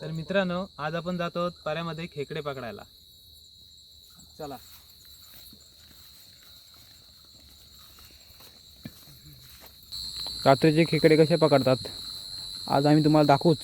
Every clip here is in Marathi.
तर मित्रांनो आज आपण जातो पाऱ्यामध्ये खेकडे पकडायला. चला. रात्रीचे खेकडे कसे पकडतात? आज आम्ही तुम्हाला दाखवूच.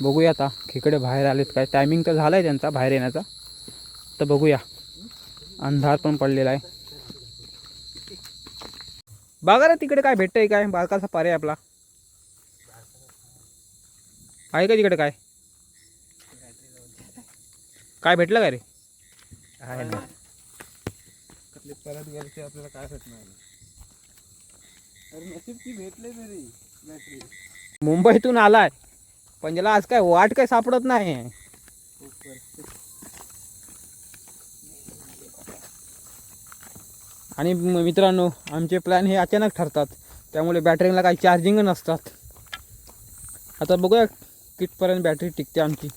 बघूया आता खेकडे बाहेर आलेत काय. टायमिंग तर झाला आहे त्यांचा बाहेर येण्याचा. तर बघूया. अंधार पण पडलेला आहे. बघा तिकडे काय भेटतंय काय? बारकासा पारे आपला. आहे का तिकडे काय? काय भेटलं काय रे? आहे ना. परत गेले आपल्याला काय भेटणार मुंबईतून आलाय. पण त्याला आज काय वाट काय सापडत नाही. आणि मित्रांनो आमचे प्लॅन हे अचानक ठरतात. त्यामुळे बॅटरीला काही चार्जिंग नसतात. आता बघूया कितपर्यंत बॅटरी टिकते आमची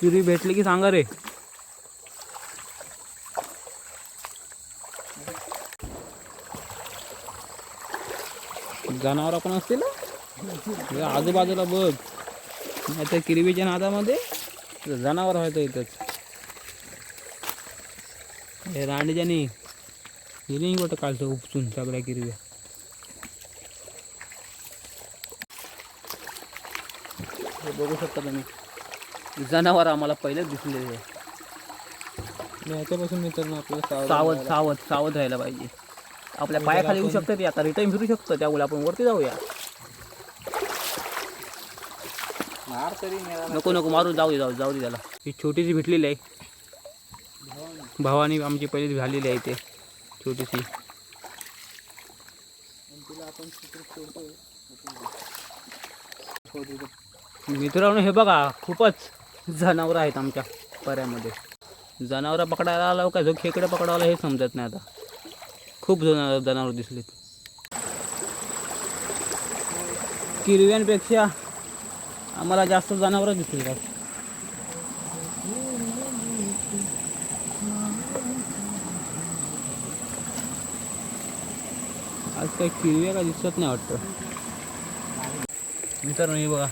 किरी भेटली की सांगा रे. जनावर पण असतील आजूबाजूला बघ. नाही तर किरवीच्या नादामध्ये जनावर व्हायचं इथंच. हे रांडीच्यानी हिरिंग कुठं काढतो उपसून सगळ्या किरव्या. हे बघू शकता तुम्ही. जनावर आम्हाला पहिलेच दिसलेले आहे याच्यापासून मित्रांनो आपल्याला सावध सावध सावध राहायला पाहिजे. आपल्या पायाखाली येऊ शकतं ते आता रिटर्न फिरू शकतं त्यामुळे आपण वरती जाऊया. तरी नको नको मारू जाऊ दे जाऊ दे, जाऊ दे त्याला. ही छोटीशी भेटलेली आहे. भावानी आमची पहिली झालेली आहे ते छोटीशी. मित्रांनो हे बघा खूपच जनावरं आहेत आमच्या पर्यामध्ये. जनावरं पकडायला आलं का जो खेकडे पकडायला हे समजत नाही आता. खूप जनावर जनावर दिसलेत. किरव्यांपेक्षा आम्हाला जास्त जनावरं दिसली का आज काही किरव्या का दिसत नाही वाटतं. मित्रांनो हे बघा.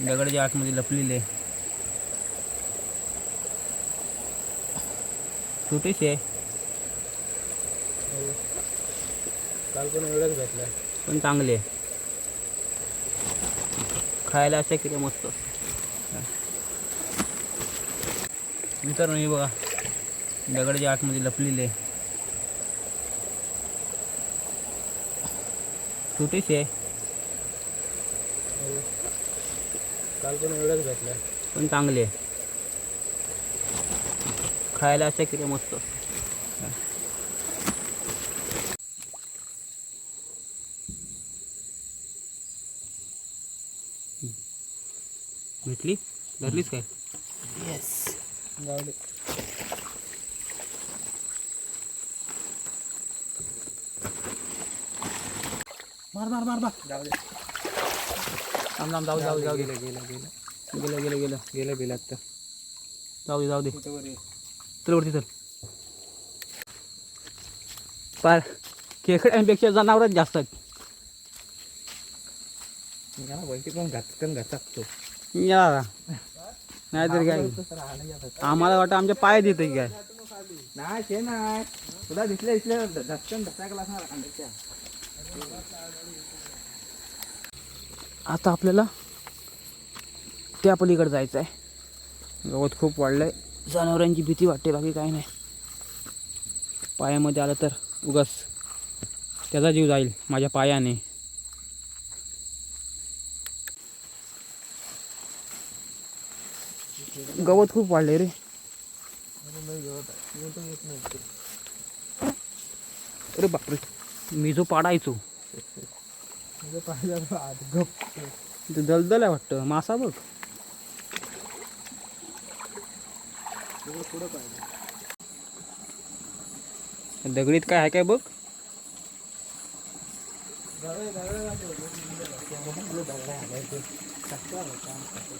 दगडाच्या आतमध्ये लपलेले. आहे. काल पण एवढंच भेटलं. पण चांगली आहे. खायला अशा किती मस्त. मित्रांनो हे बघा. दगडाच्या आतमध्ये लपलेले. छोटीशी आहे. काल पण एवढंच भेटलं. पण चांगली आहे. खायला अशा किती मस्त. भेटली धरलीच काय? येस जाऊ दे. मार मार मार मार. जाऊ दे. थांब थांब जाऊ जाऊ जाऊ दे. गेलं गेलं गेलं. गेलं गेलं गेलं. गेलं गेलं आता. जाऊ दे जाऊ दे. चल वरती चल. पार. खेकड्यांपेक्षा जनावरच जास्त आहेत. मला वैती पण घातकन घातकतो या. नाहीतर काय? आम्हाला वाटतं आमच्या पाय देत काय? नाही ते नाही. तुला दिसले दिसले. धक्कन धक्का आता आपल्याला त्या पलीकडे जायचं आहे गवत खूप वाढलंय. जनावरांची भीती वाटते बाकी काही नाही. पायामध्ये आलं तर उगाच त्याचा जीव जाईल माझ्या पायाने. गवत खूप वाढले रे. अरे बापरे. मी जो पाडायचो. दलदल आहे वाटतं. मासा बघ. दगडीत काय आहे काय बघ.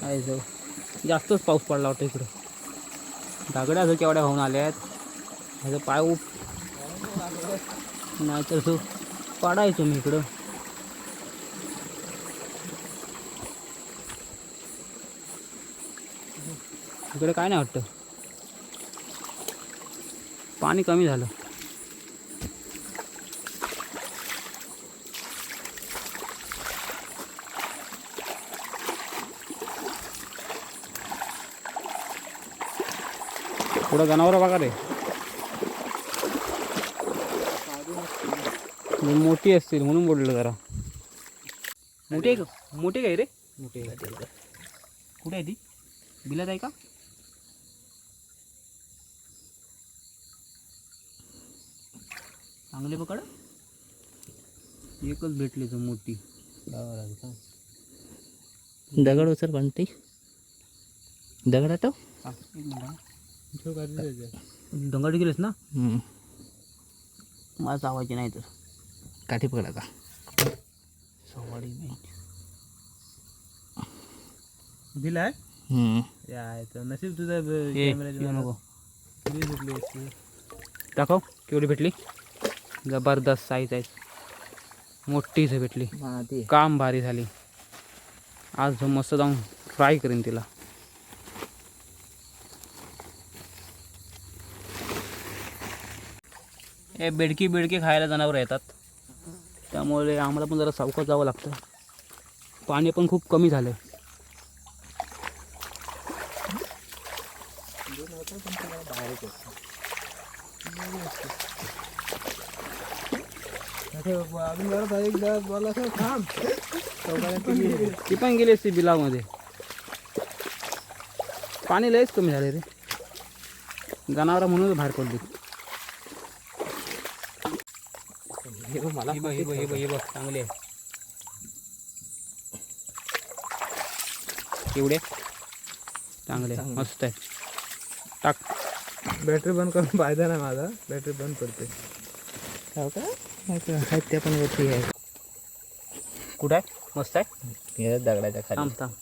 आहे जाऊ जास्तच पाऊस पडला वाटतं इकडं. दगड्या जो केवढ्या होऊन आल्या आहेत ह्याचं पाय उप नाहीतर तो पाडायचो मी इकडं. इकडे काय नाही वाटतं. पाणी कमी झालं. पुढं जनावरं बघा रे मोठी असतील म्हणून बोललो जरा. मोठी आहे का? मोठी काय रे? मोठी कुठे आहे ती? बिलात आहे का? चांगले पकड. एकच भेटली तर मोठी. दगड उचल कोणती दगड आठव हा, एक मिनिट दंगड गेलेस ना? मला चावायची नाही तर. काठी पकडायचा सवारी नाही. दिलाय. यायचं नशीब तुझं नको. दाखव केवढी भेटली? जबरदस्त साईज आहे मोठीच भेटली. काम भारी झाली. आज मस्त जाऊन फ्राय करीन तिला. हे बेडकी बेडकी खायला जनावरं येतात. त्यामुळे आम्हाला पण जरा सावकाश जावं लागतं. पाणी पण खूप कमी झालं ती पण गेली असती बिलामध्ये. पाणी लयच कमी झाले रे. जनावरं म्हणूनच बाहेर पडली. हे बघ मला हे बघ हे बघ हे बघ हे बघ चांगले आहे. एवढे? चांगले मस्त आहे. टाक. बॅटरी बंद करून फायदा नाही माझा. बॅटरी बंद पडते हो का? आहेत त्या पण वरती आहे. कुठं आहे? मस्त आहे? हे दगडाच्या खाली. थांब थांब.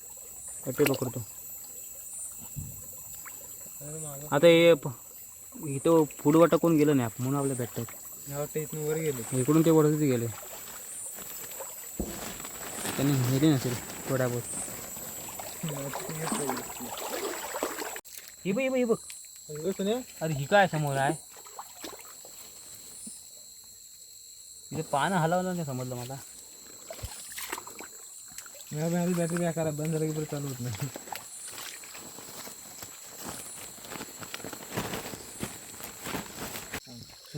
ते पकडतो. आता हे इथं फुडवा टाकून गेलं नाही आपण म्हणून आपल्या भेटतात वाटतं इथून वर गेले. इकडून ते वरती गेले. त्यांनी नेली नसेल थोड्या बहुत. ही बघ ही बघ ही बघ. अरे ही काय समोर आहे? इथे पानं हलवलं नाही समजलं मला. बॅटरी काय करा बंद झाली की परत चालू होत नाही.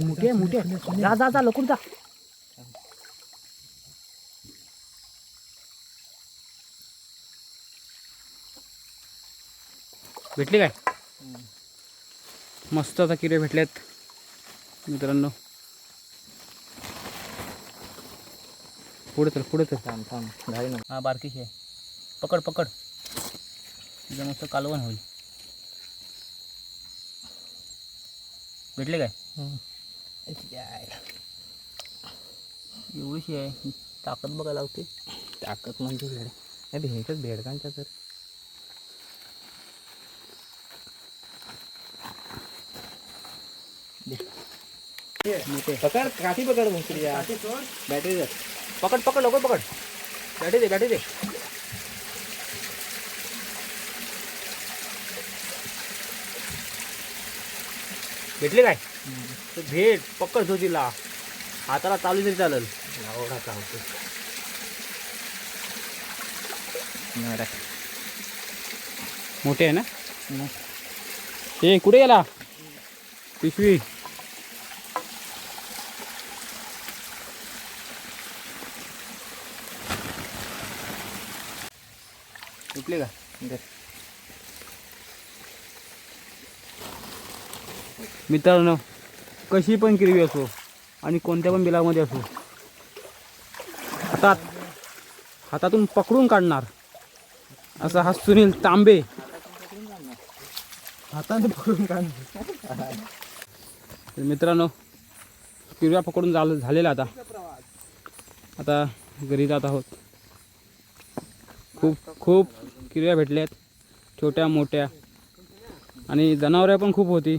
मोठी मोठी. जा जा जा लवकर जा. भेटली काय? मस्त आता किरे भेटलेत मित्रांनो. पुढे चल पुढे चल. थांब थांब. झाली ना हा बारकीशी आहे. पकड पकड. तिचं मस्त कालवण होईल. भेटले काय? एवढीशी आहे. ताकद बघायला लागते. ताकद म्हणजे भेड नाही भेटच भेडकांच्या तर. पकड. काठी पकड मुसरी बॅटरी पकड पकड लवकर पकड. बॅटरी दे बॅटरी दे. भेटले काय? तर भेट पकड जो तिला हाताला चालू तरी चालेल. एवढा चालतो मोठे आहे ना? ए कुठे गेला? पिशवी. भेटले का? मित्रांनो कशी पण किरवी असो आणि कोणत्या पण बिलामध्ये असो हातात हातातून पकडून काढणार. असा हा सुनील तांबे. हाताने पकडून काढणार. तर मित्रांनो किरव्या पकडून झाल झालेला आता. आता घरी जात आहोत. खूप खूप किरव्या भेटल्या आहेत छोट्या मोठ्या. आणि जनावरं पण खूप होती.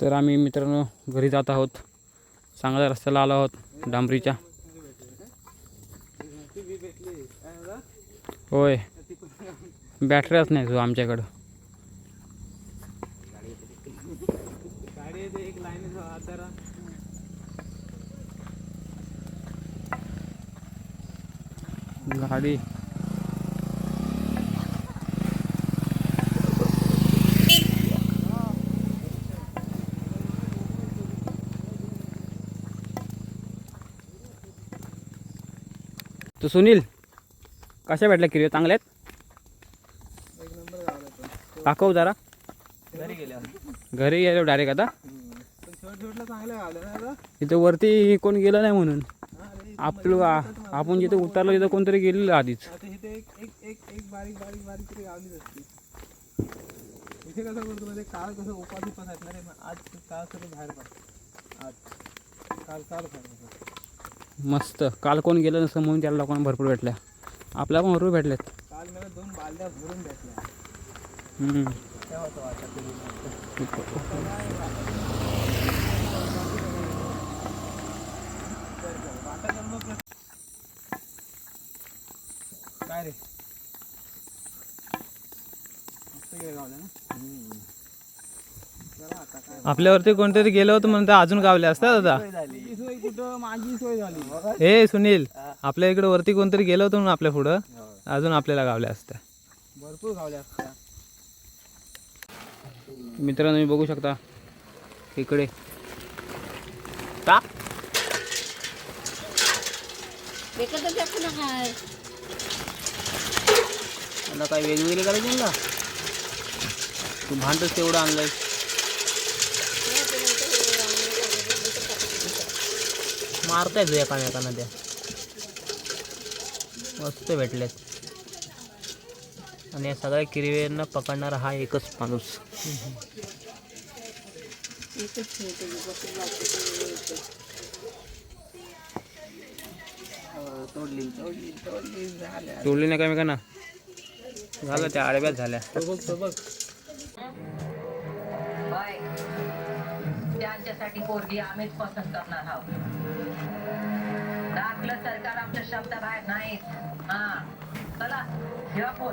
तर आम्ही मित्रांनो घरी जात आहोत. चांगल्या रस्त्याला आलो आहोत डांबरीच्या. होय. बॅटऱ्याच नाही तो आमच्याकडं. गाडी येते एक लाईन जरा गाडी तर सुनील कशा भेटल्या किरी चांगल्या आहेत? दाखव जरा. घरी गेल्या घरी गेलो डायरेक्ट आता. इथं वरती कोण गेलं नाही म्हणून. आपलं आपण जिथे उतरलो तिथं कोणतरी गेलेलं आधीच. इथे कसं करतो म्हणजे काळ कसं आहेत ना रे आज काळ सगळं बाहेर आज काल काल बाहेर मस्त. काल कोण गेलं नसतं म्हणून त्याला लोकांना भरपूर भेटल्या. आपल्या पण भरपूर भेटल्यात. काल मला दोन बालद्या भरून भेटल्या. काय रे? मस्त गेलं गावलं ना? आपल्यावरती कोणतरी गेलं होतं म्हणून अजून गावले असतात आता. तुझी सोय कुठं माझी सोय झाली हे सुनील आपल्या इकडे वरती कोणतरी गेलं होतं म्हणून आपल्या पुढं? अजून आपल्याला गावल्या असत्या. भरपूर गावल्या असत्या. मित्रांनो तुम्ही बघू शकता इकडे. काय वेगवेगळे करायचे ना? तू भांडच तेवढं आणलंय मारताय तू एकामेकांना त्या मस्त भेटलेत. आणि या सगळ्या किरव्यांना पकडणारा हा एकच माणूस. तोडली तोडली तोडली झाल्या तोडली नाही काय ना झालं त्या आडव्यात झाल्या त्यांच्यासाठी पोरगी आम्हीच पसंत करणार आहोत. दाखलं सरकार आमच्या शब्दाबाहेर नाहीत. हा. चला जेव्हा पोर